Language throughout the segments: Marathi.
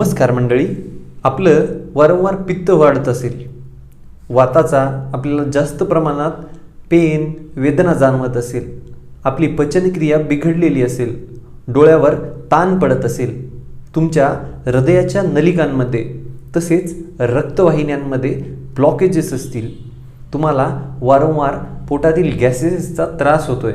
नमस्कार मंडळी. आपलं वारंवार पित्त वाढत असेल. वाताचा आपल्याला जास्त प्रमाणात पेन वेदना जाणवत असेल. आपली पचनक्रिया बिघडलेली असेल. डोळ्यावर ताण पडत असेल. तुमच्या हृदयाच्या नलिकांमध्ये तसेच रक्तवाहिन्यांमध्ये ब्लॉकेजेस असतील. तुम्हाला वारंवार पोटातील गॅसेसचा त्रास होतोय.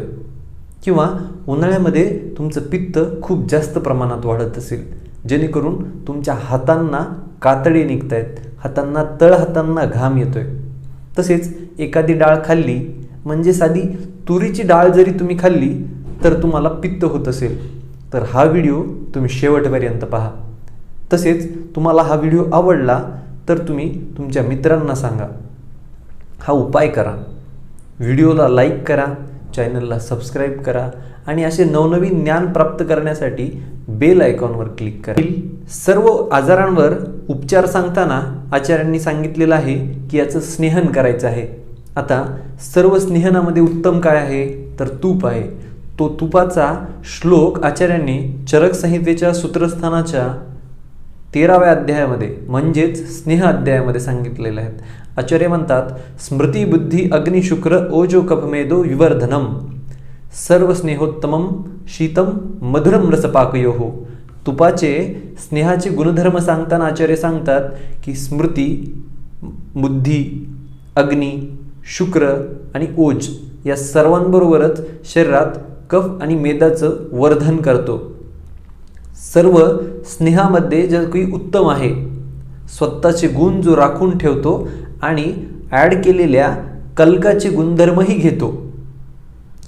किंवा उन्हाळ्यामध्ये तुमचं पित्त खूप जास्त प्रमाणात वाढत असेल. जेणेकरून तुमच्या हातांना कातडे निघत आहेत हातांना तळ हातांना घाम येतोय. तसेच एखादी डाळ खाल्ली म्हणजे साधी तुरीची डाळ जरी तुम्ही खाल्ली तर तुम्हाला पित्त होत असेल. तर हा व्हिडिओ तुम्ही शेवटपर्यंत पहा. तसेच तुम्हाला हा व्हिडिओ आवडला तर तुम्ही तुमच्या मित्रांना सांगा. हा उपाय करा. व्हिडिओला लाईक करा चॅनलला सबस्क्राईब करा आणि असे नवनवीन ज्ञान प्राप्त करण्यासाठी बेल आयकॉनवर क्लिक करा. सर्व आजारांवर उपचार सांगताना आचार्यांनी सांगितलेलं आहे की याचं स्नेहन करायचं आहे. आता सर्व स्नेहनामध्ये उत्तम काय आहे? तर तूप आहे. तो तुपाचा श्लोक आचार्यांनी चरक संहितेच्या सूत्रस्थानाच्या तेराव्या अध्यायामध्ये म्हणजेच स्नेह अध्यायामध्ये सांगितलेले आहेत. आचार्य म्हणतात स्मृती बुद्धी अग्नि शुक्र ओजो कपमेदो विवर्धनम. सर्व स्नेहोत्तमम शीतम मधुरम रसपाकयो। हो तुपाचे स्नेहाचे गुणधर्म सांगताना आचार्य सांगतात की स्मृती बुद्धी अग्नी शुक्र आणि ओज या सर्वांबरोबरच शरीरात कफ आणि मेदाचं वर्धन करतो। सर्व स्नेहामध्ये जे काही उत्तम आहे स्वतःचे गुण जो राखून ठेवतो आणि ॲड केलेल्या कलकाचे गुणधर्मही घेतो।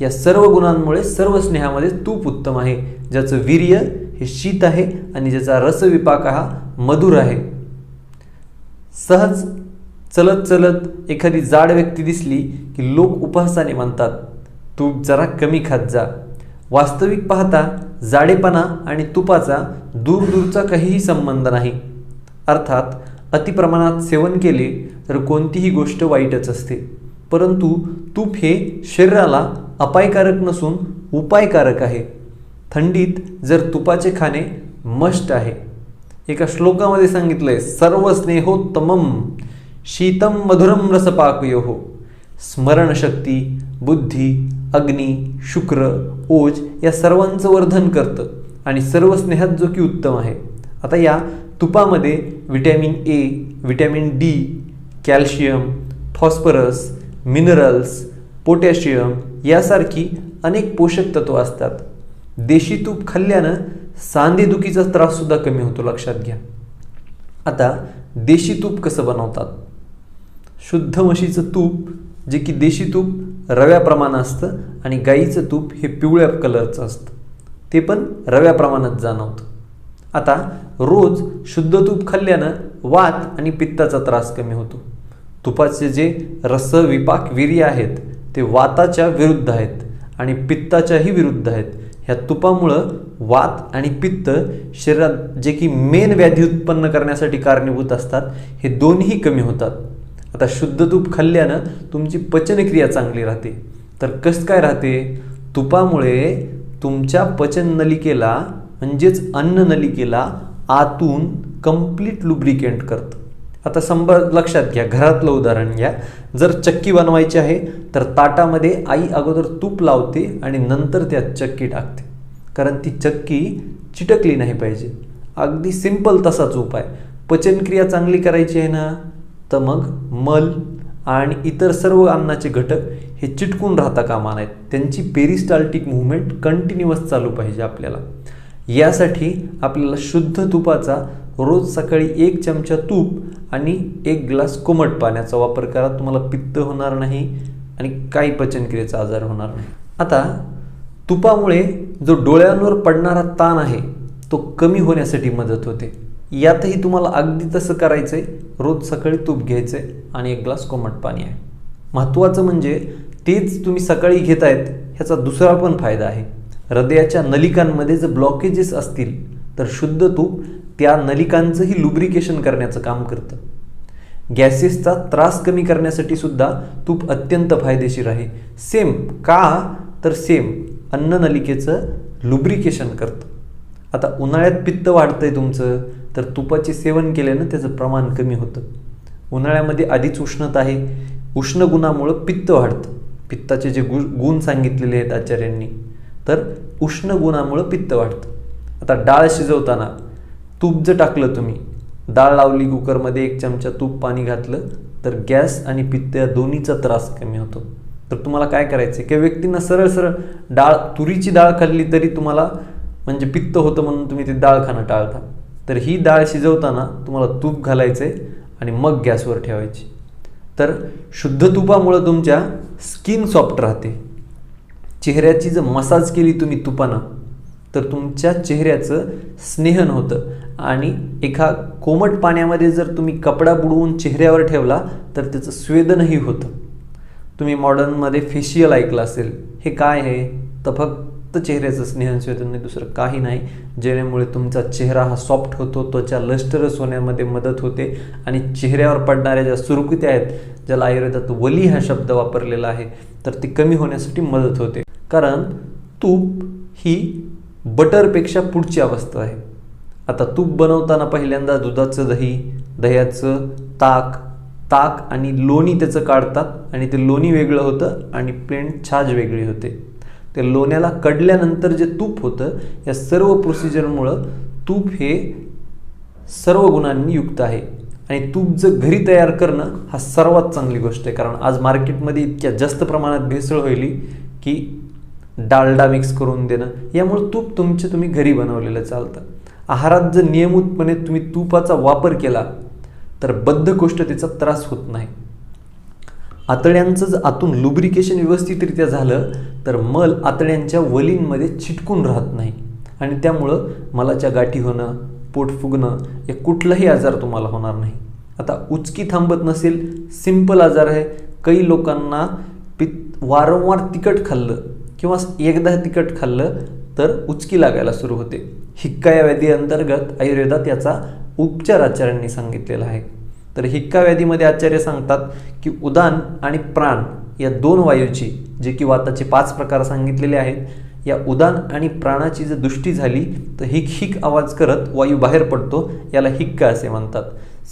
या सर्व गुणांमुळे सर्व स्नेहामध्ये तूप उत्तम आहे. ज्याचं वीर्य हे शीत आहे आणि ज्याचा रसविपाक हा मधुर आहे. सहज चलत चलत एखादी जाड व्यक्ती दिसली की लोक उपहासाने म्हणतात तूप जरा कमी खात जा. वास्तविक पाहता जाडेपणा आणि तुपाचा दूरदूरचा काहीही संबंध नाही. अर्थात अतिप्रमाणात सेवन केले तर कोणतीही गोष्ट वाईटच असते. परंतु तूप हे शरीराला अपायकारक नसून उपायकारक आहे. थंडीत जर तुपाचे खाणे मस्ट आहे. एका श्लोकामध्ये सांगितलंय सर्व स्नेहोत्तमम शीतम मधुरम रसपाकयो स्मरणशक्ती बुद्धी अग्नी शुक्र ओज या सर्वांचं वर्धन करतं आणि सर्व स्नेहात जो की उत्तम आहे. आता या तुपामध्ये vitamin A vitamin D calcium phosphorus minerals potassium यासारखी अनेक पोषक तत्व असतात. देशी तूप खाल्ल्यानं सांधेदुखीचा त्राससुद्धा कमी होतो लक्षात घ्या. आता देशी तूप कसं बनवतात? शुद्ध म्हशीचं तूप जे की देशी तूप रव्याप्रमाणे असतं आणि गाईचं तूप हे पिवळ्या कलरचं असतं. ते पण रव्याप्रमाणात जाणवतं. आता रोज शुद्ध तूप खाल्ल्यानं वात आणि पित्ताचा त्रास कमी होतो. तुपाचे जे रस विपाक विरी आहेत ते वाताच्या विरुद्ध आहेत आणि पित्ताच्याही विरुद्ध आहेत. ह्या तुपामुळं वात आणि पित्त शरीरात जे की मेन व्याधी उत्पन्न करण्यासाठी कारणीभूत असतात हे दोन्ही कमी होतात. आता शुद्ध तूप खाल्ल्यानं तुमची पचनक्रिया चांगली राहते. तर कसं काय राहते? तुपामुळे तुमच्या पचन नलिकेला म्हणजेच अन्न नलिकेला आतून कंप्लीट लुब्रिकेंट करतं. आता संभ लक्षात घ्या घरातलं उदाहरण घ्या. जर चक्की बनवायची आहे तर ताटामध्ये आई अगोदर तूप लावते आणि नंतर त्यात चक्की टाकते. कारण ती चक्की चिटकली नाही पाहिजे. अगदी सिंपल तसाच उपाय. पचनक्रिया चांगली करायची आहे ना तर मग मल आणि इतर सर्व अन्नाचे घटक हे चिटकून राहता कामा नाहीत त्यांची पेरिस्टाल्टिक मुवमेंट कंटिन्युअस चालू पाहिजे आपल्याला. यासाठी आपल्याला शुद्ध तुपाचा रोज सकाळी एक चमचा तूप आणि एक ग्लास कोमट पाण्याचा वापर करा. तुम्हाला पित्त होणार नाही आणि काही पचनक्रियेचा आजार होणार नाही. आता तुपामुळे जो डोळ्यांवर पडणारा ताण आहे तो कमी होण्यासाठी मदत होते. यातही तुम्हाला अगदी तसं करायचं आहे रोज सकाळी तूप घ्यायचं आहे आणि एक ग्लास कोमट पाणी आहे. महत्त्वाचं म्हणजे तेच तुम्ही सकाळी घेत आहेत ह्याचा दुसरा पण फायदा आहे. हृदयाच्या नलिकांमध्ये जर ब्लॉकेजेस असतील तर शुद्ध तूप त्या नलिकांचंही लुब्रिकेशन करण्याचं काम करतं. गॅसेसचा त्रास कमी करण्यासाठी सुद्धा तूप अत्यंत फायदेशीर आहे. सेम का? तर सेम अन्न नलिकेचं लुब्रिकेशन करतं. आता उन्हाळ्यात पित्त वाढतंय तुमचं तर तुपाचे सेवन केल्यानं त्याचं प्रमाण कमी होतं. उन्हाळ्यामध्ये आधीच उष्णता आहे. उष्ण गुणामुळं पित्त वाढतं. पित्ताचे जे गु गुण सांगितलेले आहेत आचार्यांनी तर उष्ण गुणामुळं पित्त वाढतं. आता डाळ शिजवताना तूप जर टाकलं तुम्ही डाळ लावली कुकरमध्ये एक चमचा तूप पाणी घातलं तर गॅस आणि पित्त या दोन्हीचा त्रास कमी होतो. तर तुम्हाला काय करायचं आहे काही व्यक्तींना सरळ सरळ डाळ तुरीची डाळ खाल्ली तरी तुम्हाला म्हणजे पित्त होतं म्हणून तुम्ही ती डाळ खाणं टाळता. तर ही डाळ शिजवताना तुम्हाला तूप घालायचं आहे आणि मग गॅसवर ठेवायची. तर शुद्ध तुपामुळं तुमच्या स्किन सॉफ्ट राहते. चेहऱ्याची जर मसाज केली तुम्ही तुपानं तर तुमच्या चेहऱ्याचं स्नेहन होतं. आणि एका कोमट पाण्यामध्ये जर तुम्ही कपडा बुडवून चेहऱ्यावर ठेवला तर त्याचं स्वेदनही होतं. तुम्ही मॉडर्नमध्ये फेशियल ऐकलं असेल हे काय आहे? तर फक्त चेहऱ्याचं स्नेहन स्वेदन नाही दुसरं काही नाही. जेणेमुळे तुमचा चेहरा हा सॉफ्ट होतो त्वचा लष्टरस होण्यामध्ये मदत होते. आणि चेहऱ्यावर पडणाऱ्या ज्या सुरकुत्या आहेत ज्याला आयुर्वेदात वली हा शब्द वापरलेला आहे तर ती कमी होण्यासाठी मदत होते. कारण तूप ही बटरपेक्षा पुढची अवस्था आहे. आता तूप बनवताना पहिल्यांदा दुधाचं दही दह्याचं ताक ताक आणि लोणी त्याचं काढतात आणि ते लोणी वेगळं होतं आणि प्लेन छाज वेगळी होते. ते लोण्याला कडल्यानंतर जे तूप होतं या सर्व प्रोसिजरमुळं तूप हे सर्व गुणांनी युक्त आहे. आणि तूप जर घरी तयार करणं हा सर्वात चांगली गोष्ट आहे. कारण आज मार्केटमध्ये इतक्या जास्त प्रमाणात भेसळ होईल की डालडा मिक्स करून देणं. यामुळे तूप तुमचे तुम्ही घरी बनवलेलं चालतं. आहारात जर नियमितपणे तुम्ही तुपाचा वापर केला तर बद्धकोष्ठतेचा त्रास होत नाही. आतड्यांचं जर आतून लुब्रिकेशन व्यवस्थितरित्या झालं तर मल आतड्यांच्या वलींमध्ये चिटकून राहत नाही. आणि त्यामुळं मलाच्या गाठी होणं पोट फुगणं या कुठलाही आजार तुम्हाला होणार नाही. आता उचकी थांबत नसेल सिंपल आजार आहे. काही लोकांना पित वारंवार तिखट खाल्लं किंवा एकदा तिखट खाल्लं तर उचकी लागायला सुरू होते. हिक्का या व्याधी अंतर्गत आयुर्वेदात याचा उपचार आचार्यांनी सांगितलेला आहे. तर हिक्का व्याधीमध्ये आचार्य सांगतात की उदान आणि प्राण या दोन वायूची जे की वाताचे पाच प्रकार सांगितलेले आहेत या उदान आणि प्राणाची जर दृष्टी झाली तर हिक हिक आवाज करत वायू बाहेर पडतो याला हिक्का असे म्हणतात.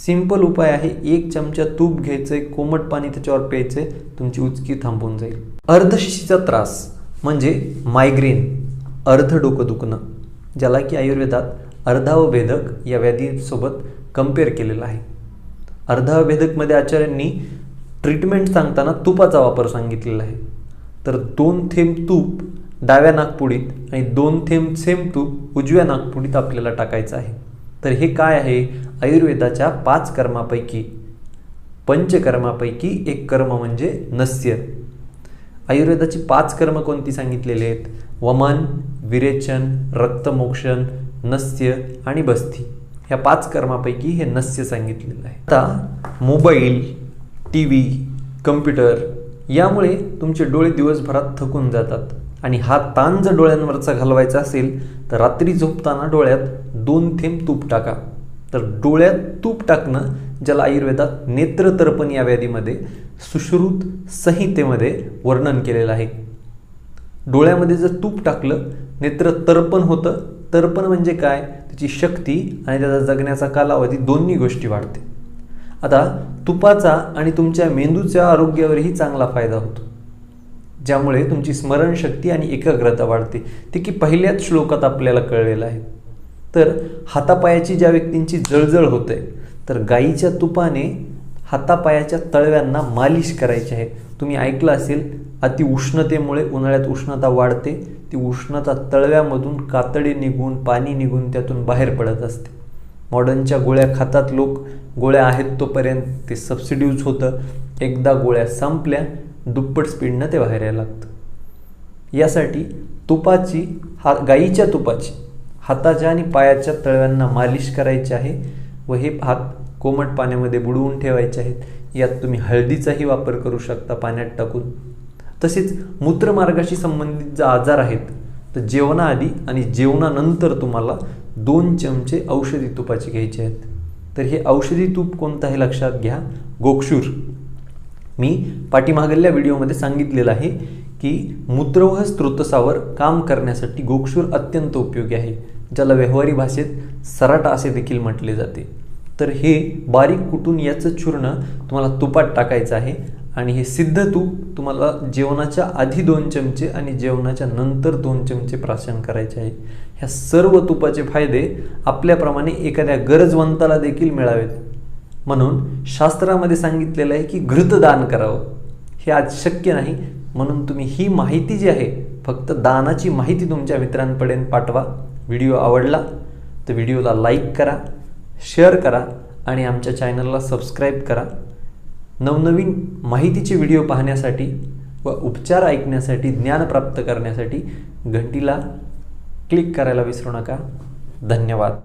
सिंपल उपाय आहे एक चमचा तूप घ्यायचं कोमट पाणी त्याच्यावर प्यायचे तुमची उचकी थांबून जाईल. अर्धशिशीचा त्रास. म्हणजे मायग्रेन अर्ध डोकं दुखणं ज्याला की आयुर्वेदात अर्धावभेदक या व्याधीसोबत कंपेअर केलेलं आहे. अर्धावभेदकमध्ये आचार्यांनी ट्रीटमेंट सांगताना तुपाचा वापर सांगितलेला आहे. तर दोन थेंब तूप डाव्या नागपुडीत आणि दोन थेंब सेम तूप उजव्या नागपुडीत आपल्याला टाकायचं आहे. तर हे काय आहे? आयुर्वेदाच्या पाच कर्मापैकी पंचकर्मापैकी एक कर्म म्हणजे नस्य. आयुर्वेदाची पाच कर्म कोणती सांगितलेली आहेत? वमन विरेचन रक्तमोक्षण नस्य आणि बस्ती. ह्या पाच कर्मापैकी हे नस्य सांगितलेलं आहे. आता मोबाईल टी व्ही कम्प्युटर यामुळे तुमचे डोळे दिवसभरात थकून जातात. आणि हा ताण जर डोळ्यांवरचा घालवायचा असेल तर रात्री झोपताना डोळ्यात दोन थेंब तूप टाका. तर डोळ्यात तूप टाकणं ज्याला आयुर्वेदात नेत्रतर्पण या व्याधीमध्ये सुश्रुत संहितेमध्ये वर्णन केलेलं आहे. डोळ्यामध्ये जर तूप टाकलं नेत्र तर्पण होतं. तर्पण म्हणजे काय? त्याची शक्ती आणि त्याचा जगण्याचा कालावधी दोन्ही गोष्टी वाढते. आता तुपाचा आणि तुमच्या मेंदूच्या आरोग्यावरही चांगला फायदा होतो. ज्यामुळे तुमची स्मरणशक्ती आणि एकाग्रता वाढते. ते की पहिल्याच श्लोकात आपल्याला कळलेलं आहे. तर हातापायाची ज्या व्यक्तींची जळजळ होते तर गाईच्या तुपाने हातापायाच्या तळव्यांना मालिश करायची आहे. तुम्ही ऐकलं असेल अति उष्णतेमुळे उन्हाळ्यात उष्णता वाढते ती उष्णता तळव्यामधून कातडी निघून पाणी निघून त्यातून बाहेर पडत असते. मॉडर्नच्या गोळ्या खातात लोक गोळ्या आहेत तोपर्यंत ते सबसिड्यूज होतं. एकदा गोळ्या संपल्या दुप्पट स्पीडनं ते बाहेर यायला लागतं. यासाठी तुपाची हा गाईच्या तुपाची हाताच्या आणि पायाच्या तळव्यांना मालिश करायची आहे व हे हात कोमट पाण्यामध्ये बुडवून ठेवायचे आहेत. यात तुम्ही हळदीचाही वापर करू शकता पाण्यात टाकून. तसेच मूत्रमार्गाशी संबंधित जे आजार आहेत तर जेवणाआधी आणि जेवणानंतर तुम्हाला दोन चमचे औषधी तुपाचे घ्यायचे आहेत. तर हे औषधी तूप कोणतं आहे लक्षात घ्या. गोक्षूर मी पाठीमागल्या व्हिडिओमध्ये सांगितलेलं आहे की मूत्रवह स्त्रोतसावर काम करण्यासाठी गोक्षूर अत्यंत उपयोगी आहे. ज्याला व्यवहारी भाषेत सराटा असे देखील म्हटले जाते. तर हे बारीक कुटून याचं चूर्ण तुम्हाला तुपात टाकायचं आहे आणि हे सिद्ध तूप तुम्हाला जेवणाच्या आधी दोन चमचे आणि जेवणाच्या नंतर दोन चमचे प्राशन करायचे आहे. ह्या सर्व तुपाचे फायदे आपल्याप्रमाणे एखाद्या गरजवंताला देखील मिळावेत. म्हणून शास्त्रामध्ये सांगितलेलं आहे की घृतदान करावं. हे आज शक्य नाही. म्हणून तुम्ही ही माहिती जी आहे फक्त दानाची माहिती तुमच्या मित्रांपर्यंत पाठवा. व्हिडिओ आवडला तर व्हिडिओला लाईक करा शेअर करा आणि आमच्या चॅनलला सबस्क्राईब करा. नवनवीन माहितीचे व्हिडिओ पाहण्यासाठी व उपचार ऐकण्यासाठी ज्ञान प्राप्त करण्यासाठी घंटीला क्लिक करायला विसरू नका. धन्यवाद.